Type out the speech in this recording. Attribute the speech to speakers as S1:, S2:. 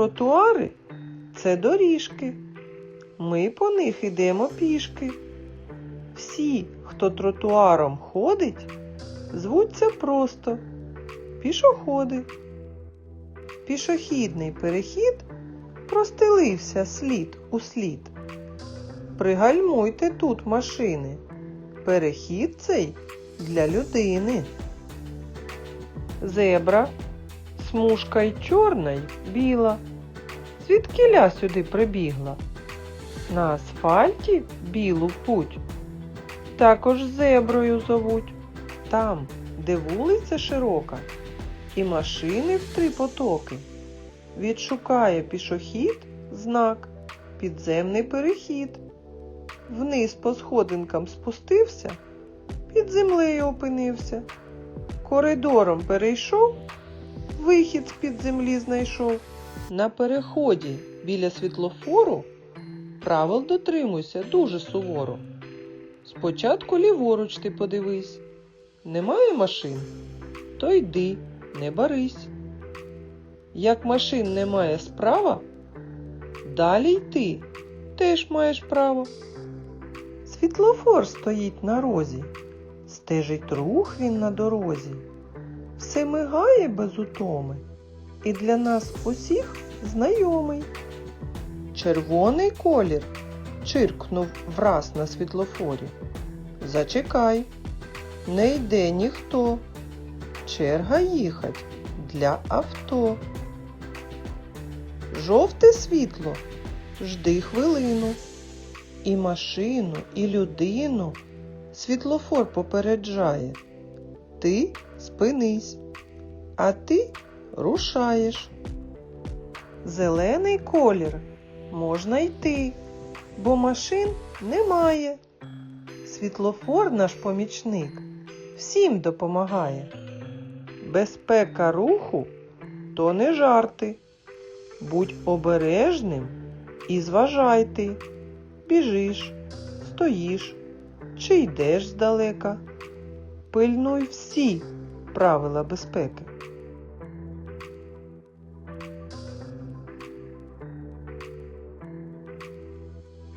S1: Тротуари це доріжки. Ми по них ідемо пішки. Всі, хто тротуаром ходить, звуться просто пішоходи. Пішохідний перехід простелився слід у слід. Пригальмуйте тут машини. Перехід цей для людини. Зебра, смужка й чорна й біла. Звідкиля сюди прибігла? На асфальті білу путь. Також зеброю зовуть. Там, де вулиця широка, і машини в три потоки. Відшукає пішохід знак підземний перехід. Вниз по сходинкам спустився, під землею опинився. Коридором перейшов, вихід з-під землі знайшов. На переході біля світлофору правил дотримуйся дуже суворо. Спочатку ліворуч ти подивись. Немає машин? То йди, не барись. Як машин немає справа, далі йти теж маєш право. Світлофор стоїть на розі, стежить рух він на дорозі, все мигає без утоми, і для нас усіх знайомий. Червоний колір чиркнув враз на світлофорі. Зачекай, не йде ніхто. Черга їхать для авто. Жовте світло, жди хвилину. І машину, і людину світлофор попереджає. Ти спинись, а ти рушаєш. Зелений колір можна йти, бо машин немає. Світлофор наш помічник всім допомагає. Безпека руху то не жарти. Будь обережним і зважай. Біжиш, стоїш чи йдеш здалека. Пильнуй всі правила безпеки.